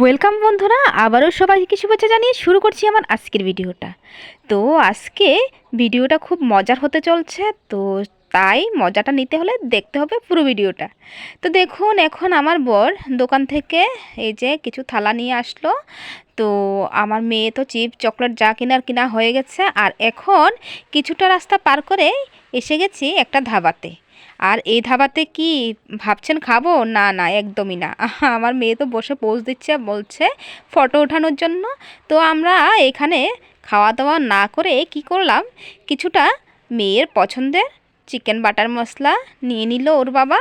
Welcome বন্ধুরা, আবারও সবাইকে শুভেচ্ছা জানিয়ে শুরু করছি আমার আজকের ভিডিওটা। তো আজকে ভিডিওটা খুব মজার হতে চলছে, তো তাই মজাটা নিতে হলে দেখতে হবে পুরো ভিডিওটা। তো দেখুন, এখন আমার বর দোকান থেকে এই যে কিছু থালা নিয়ে আসলো। তো আমার মেয়ে তো চিপ, চকলেট যা কেনার কিনা হয়ে গেছে, আর এখন কিছুটা রাস্তা পার করে এসে গেছি একটা ধাবাতে। আর এই ধাবাতে কি ভাবছেন খাব? না না, একদমই না। আমার মেয়ে তো বসে পোজ দিচ্ছে বলছে ফটো ওঠানোর জন্য। তো আমরা এখানে খাওয়া দাওয়া না করে কি করলাম? কিছুটা মেয়ের পছন্দের চিকেন বাটার মশলা নিয়ে নিল ওর বাবা।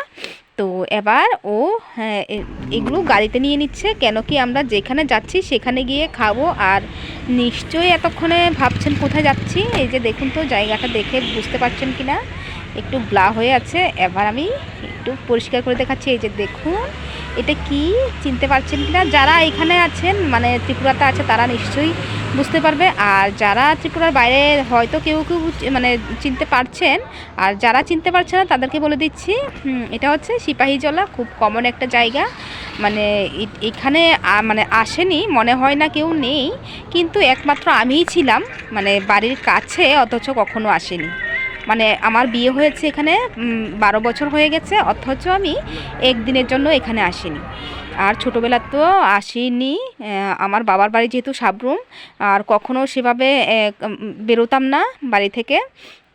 তো এবার ও হ্যাঁ এগুলো গাড়িতে নিয়ে নিচ্ছে। কেন কি আমরা যেখানে যাচ্ছি সেখানে গিয়ে খাব। আর নিশ্চয়ই এতক্ষণে ভাবছেন কোথায় যাচ্ছি? এই যে দেখুন তো, জায়গাটা দেখে বুঝতে পারছেন কি না একটু ব্লা হয়ে আছে। এবার আমি একটু পরিষ্কার করে দেখাচ্ছি। এই যে দেখুন, এটা কি চিনতে পারছেন কি না যারা এখানে আছেন মানে ত্রিপুরাতে আছে, তারা নিশ্চয়ই বুঝতে পারবে। আর যারা ত্রিপুরার বাইরে হয়তো কেউ কেউ মানে চিনতে পারছেন, আর যারা চিনতে পারছে না, তাদেরকে বলে দিচ্ছি এটা হচ্ছে সিপাহীজলা, খুব কমন একটা জায়গা। মানে এখানে মানে আসেনি, মনে হয় না কেউ নেই, কিন্তু একমাত্র আমিই ছিলাম মানে বাড়ির কাছে, অথচ কখনো আসেনি। মানে আমার বিয়ে হয়েছে এখানে বারো বছর হয়ে গেছে, অথচ আমি একদিনের জন্য এখানে আসিনি। আর ছোটোবেলা তো আসিনি আমার বাবার বাড়ি যেহেতু সাবরুম আর কখনো সেভাবে বেরোতাম না বাড়ি থেকে।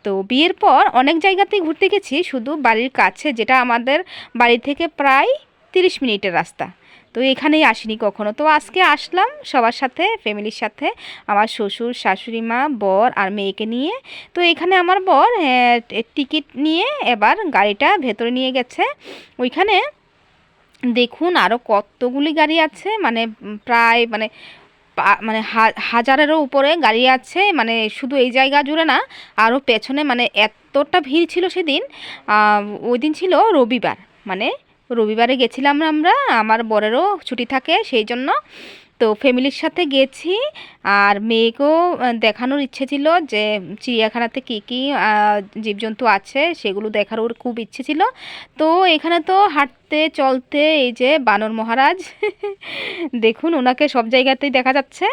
তো বিয়ের পর অনেক জায়গাতেই ঘুরতে গেছি, শুধু বাড়ির কাছে, যেটা আমাদের বাড়ি থেকে প্রায় তিরিশ মিনিটের রাস্তা। তো এখানেই আসিনি কখনো। তো আজকে আসলাম সবার সাথে ফ্যামিলির সাথে, আমার শ্বশুর, শাশুড়ি মা, বর আর মেয়েকে নিয়ে। তো এখানে আমার বর টিকিট নিয়ে এবার গাড়িটা ভেতরে নিয়ে গেছে। ওইখানে দেখুন আরও কতগুলি গাড়ি আছে মানে প্রায় মানে মানে হাজারেরও উপরে গাড়ি আছে। মানে শুধু এই জায়গা জুড়ে না আরও পেছনে মানে এতটা ভিড় ছিল সেদিন ওই দিন ছিল রবিবার। মানে রবিবারে গেছিলাম আমরা, আমার বরেরও ছুটি থাকে সেই জন্য। তো ফ্যামিলির সাথে গেছি আর মেয়েকেও দেখানোর ইচ্ছে ছিল যে চিড়িয়াখানাতে কী কী জীবজন্তু আছে সেগুলো দেখার ওর খুব ইচ্ছে ছিল। তো এখানে তো হাঁটতে, চলতে এই যে বানর মহারাজ, দেখুন ওনাকে সব জায়গাতেই দেখা যাচ্ছে।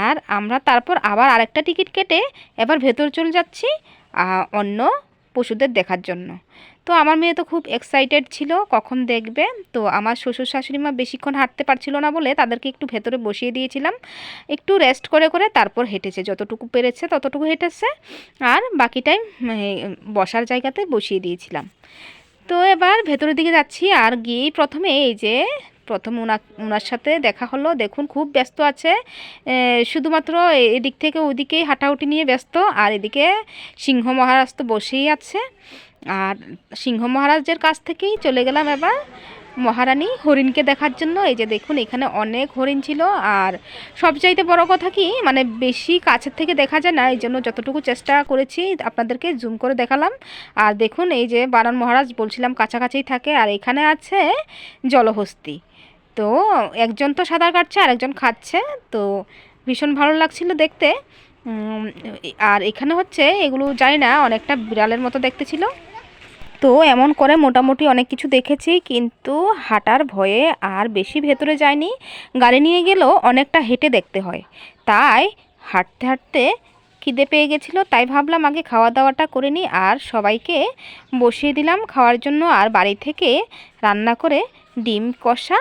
আর আমরা তারপর আবার আরেকটা টিকিট কেটে এবার ভেতর চলে যাচ্ছি অন্য পশুদের দেখার জন্য। তো আমার মেয়ে তো খুব এক্সাইটেড ছিল, কখন দেখবে? তো আমার শ্বশুর শাশুড়ি মা বেশিক্ষণ হাঁটতে পারছিল না বলে তাদেরকে একটু ভেতরে বসিয়ে দিয়েছিলাম। একটু রেস্ট করে করে তারপর হেঁটেছে, যতটুকু পেরেছে ততটুকু হেঁটেছে। আর বাকি টাইম বসার জায়গাতে বসিয়ে দিয়েছিলাম। তো এবার ভেতরের দিকে যাচ্ছি, আর গিয়েই প্রথমে এই যে, প্রথম ওনা ওনার সাথে দেখা হলো। দেখুন খুব ব্যস্ত আছে। শুধুমাত্র এদিক থেকে ওদিকেই হাঁটাহুটি নিয়ে ব্যস্ত। আর এদিকে সিংহ মহারাজ তো বসেই আছে। আর সিংহ মহারাজের কাছ থেকেই চলে গেলাম এবার মহারানী হরিণকে দেখার জন্য। এই যে দেখুন, এখানে অনেক হরিণ ছিল। আর সবচাইতে বড় কথা কি মানে বেশি কাছের থেকে দেখা যায় না এই জন্য যতটুকু চেষ্টা করেছি আপনাদেরকে জুম করে দেখালাম। আর দেখুন, এই যে বানর মহারাজ বলছিলাম কাছাকাছিই থাকে, আর এখানে আছে জলহস্তি। তো একজন তো সাঁতার কাটছে আর একজন খাচ্ছে। তো ভীষণ ভালো লাগছিল দেখতে। আর এখানে হচ্ছে, এগুলো জানি না, অনেকটা বিড়ালের মতো দেখতে ছিল। তো এমন করে মোটামুটি অনেক কিছু দেখেছি, কিন্তু হাঁটার ভয়ে আর বেশি ভেতরে যায়নি গাড়ি নিয়ে গেলেও অনেকটা হেঁটে দেখতে হয়। তাই হাঁটতে হাঁটতে খিদে পেয়ে গেছিল, তাই ভাবলাম আগে খাওয়া দাওয়াটা করে নিই আর সবাইকে বসিয়ে দিলাম। খাওয়ার জন্য আর বাড়ি থেকে রান্না করে ডিম কষা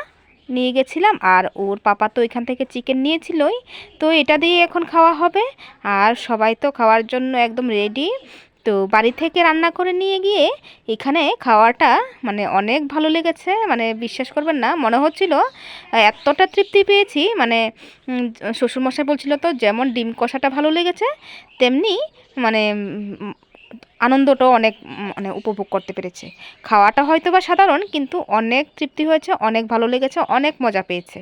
নিয়ে গেছিলাম আর ওর পাপা তো এখান থেকে চিকেন নিয়েছিলই, তো এটা দিয়ে এখন খাওয়া হবে। আর সবাই তো খাওয়ার জন্য একদম রেডি তো বাড়ি থেকে রান্না করে নিয়ে গিয়ে এখানে খাওয়াটা মানে অনেক ভালো লেগেছে। মানে বিশ্বাস করবেন না, মনে হচ্ছিল এতটা তৃপ্তি পেয়েছি। মানে শ্বশুরমশাই বলছিল তো, যেমন ডিম কষাটা ভালো লেগেছে, তেমনি মানে আনন্দটাও অনেক মানে উপভোগ করতে পেরেছে। খাওয়াটা হয়তো বা সাধারণ, কিন্তু অনেক তৃপ্তি হয়েছে, অনেক ভালো লেগেছে, অনেক মজা পেয়েছে।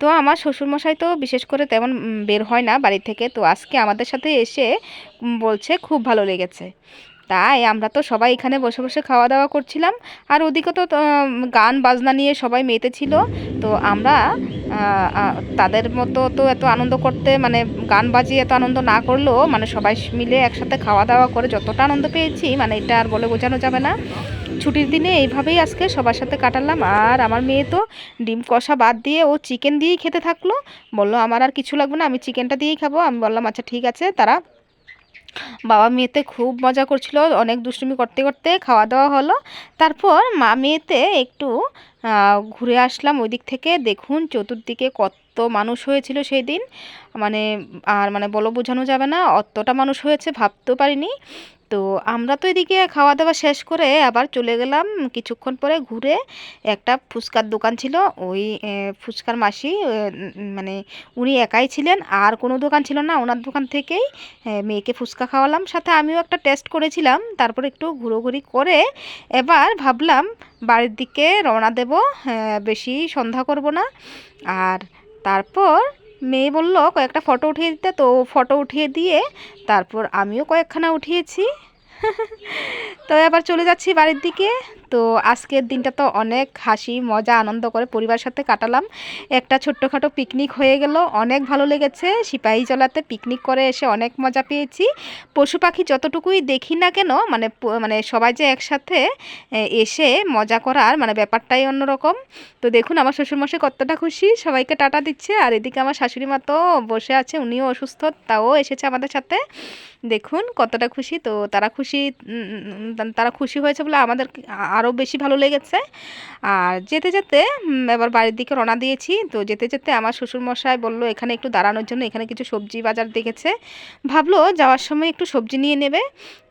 তো আমার শ্বশুরমশাই তো বিশেষ করে তেমন বের হয় না বাড়ি থেকে, তো আজকে আমাদের সাথে এসে বলছে খুব ভালো লেগেছে। তাই আমরা তো সবাই এখানে বসে বসে খাওয়া দাওয়া করছিলাম। আর ওদিকে তো গান বাজনা নিয়ে সবাই মেতে ছিল তো আমরা তাদের মতো তো এত আনন্দ করতে মানে গান বাজিয়ে এত আনন্দ না করলেও মানে সবাই মিলে একসাথে খাওয়া দাওয়া করে যতটা আনন্দ পেয়েছি মানে এটা আর বলে বোঝানো যাবে না। ছুটির দিনে এইভাবেই আজকে সবার সাথে কাটালাম। আর আমার মেয়ে তো ডিম কষা বাদ দিয়ে ও চিকেন দিয়েই খেতে থাকল। বলল, আমার আর কিছু লাগবে না, আমি চিকেনটা দিয়েই খাব। আমি বললাম আচ্ছা ঠিক আছে, তারা বাবা মেয়েতে খুব মজা করছিল, অনেক দুষ্টুমি করতে করতে খাওয়া দাওয়া হলো। তারপর মা মেয়েতে একটু ঘুরে আসলাম ওই দিক থেকে। দেখুন চতুর্দিকে কত মানুষ হয়েছিল সেই দিন মানে আর মানে বলো বোঝানো যাবে না, অতটা মানুষ হয়েছে ভাবতেও পারিনি। তো আমরা তো এদিকে খাওয়া দাওয়া শেষ করে আবার চলে গেলাম কিছুক্ষণ পরে ঘুরে একটা ফুচকার দোকান ছিল। ওই ফুচকার মাসি মানে উনি একাই ছিলেন। আর কোনো দোকান ছিল না, ওনার দোকান থেকেই মেয়েকে ফুচকা খাওয়ালাম। সাথে আমিও একটা টেস্ট করেছিলাম, তারপর একটু ঘুরোঘুরি করে এবার ভাবলাম বাড়ির দিকে রওনা দেব। বেশি সন্ধ্যা করব না। আর তারপর মেয়ে বলল, কয়েকটা ফটো উঠিয়ে দিতে? তো ফটো উঠিয়ে দিয়ে তারপর আমিও কয়েকখানা উঠিয়েছি। তো এবার চলে যাচ্ছি বাড়ির দিকে। তো আজকের দিনটা তো অনেক হাসি, মজা, আনন্দ করে পরিবারের সাথে কাটালাম। একটা ছোট্টখাটো পিকনিক হয়ে গেল, অনেক ভালো লেগেছে। সিপাহী জলাতে পিকনিক করে এসে অনেক মজা পেয়েছি। পশু পাখি যতটুকুই দেখি না কেন মানে মানে সবাই যে একসাথে এসে মজা করার মানে ব্যাপারটাই অন্যরকম। তো দেখুন, আমার শ্বশুরমশাই কতটা খুশি। সবাইকে টাটা দিচ্ছে। আর এদিকে আমার শাশুড়ি মা তো বসে আছে, উনিও অসুস্থ, তাও এসেছে আমাদের সাথে। দেখুন, কতটা খুশি। তো তারা খুশি তারা খুশি হয়েছে বলে আমাদের আরও বেশি ভালো লেগেছে। আর যেতে যেতে এবার বাড়ির দিকে রওনা দিয়েছি। তো যেতে যেতে আমার শ্বশুরমশাই বলল, এখানে একটু দাঁড়ানোর জন্য এখানে কিছু সবজি বাজার দেখেছে। ভাবলো যাওয়ার সময় একটু সবজি নিয়ে নেবে।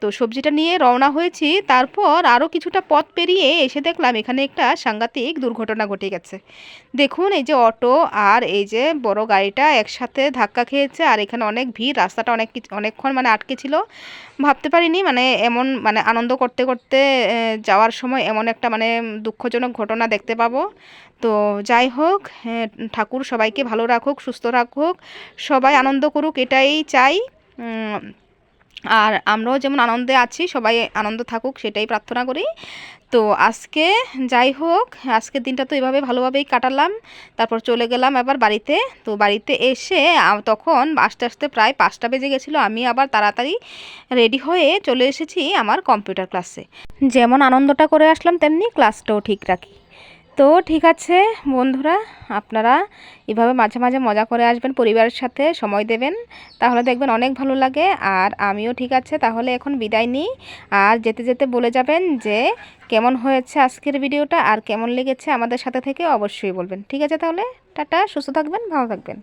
তো সবজিটা নিয়ে রওনা হয়েছি। তারপর আরও কিছুটা পথ পেরিয়ে এসে দেখলাম এখানে একটা সাংঘাতিক দুর্ঘটনা ঘটে গেছে। দেখুন, এই যে অটো আর এই যে বড় গাড়িটা একসাথে ধাক্কা খেয়েছে। আর এখানে অনেক ভিড়, রাস্তাটা অনেক অনেকক্ষণ মানে আটকে ছিল। ভাবতে পারিনি মানে এমন মানে আনন্দ করতে করতে যাওয়ার সময় এমন একটা মানে দুঃখজনক ঘটনা দেখতে পাবো। তো যাই হোক ঠাকুর সবাইকে ভালো রাখুক, সুস্থ রাখুক, সবাই আনন্দ করুক, এটাই চাই। আর আমরাও যেমন আনন্দে আছি, সবাই আনন্দ থাকুক, সেটাই প্রার্থনা করি। তো আজকে যাই হোক, আজকের দিনটা তো এভাবে ভালোভাবেই কাটালাম। তারপর চলে গেলাম আবার বাড়িতে। তো বাড়িতে এসে তখন আস্তে আস্তে প্রায় পাঁচটা বেজে গেছিল, আমি আবার তাড়াতাড়ি রেডি হয়ে চলে এসেছি আমার কম্পিউটার ক্লাসে। যেমন আনন্দটা করে আসলাম, তেমনি ক্লাসটাও ঠিক রাখি। তো ঠিক আছে, বন্ধুরা, আপনারা এভাবে মাঝে মাঝে মজা করে আসবেন, পরিবারের সাথে সময় দেবেন। তাহলে দেখবেন অনেক ভালো লাগে। আর আমিও ঠিক আছে, তাহলে এখন বিদায় নিই। আর যেতে যেতে বলে যাবেন যে, কেমন হয়েছে আজকের ভিডিওটা আর কেমন লেগেছে আমাদের সাথে থেকে অবশ্যই বলবেন। ঠিক আছে তাহলে? টাটা, সুস্থ থাকবেন, ভালো থাকবেন।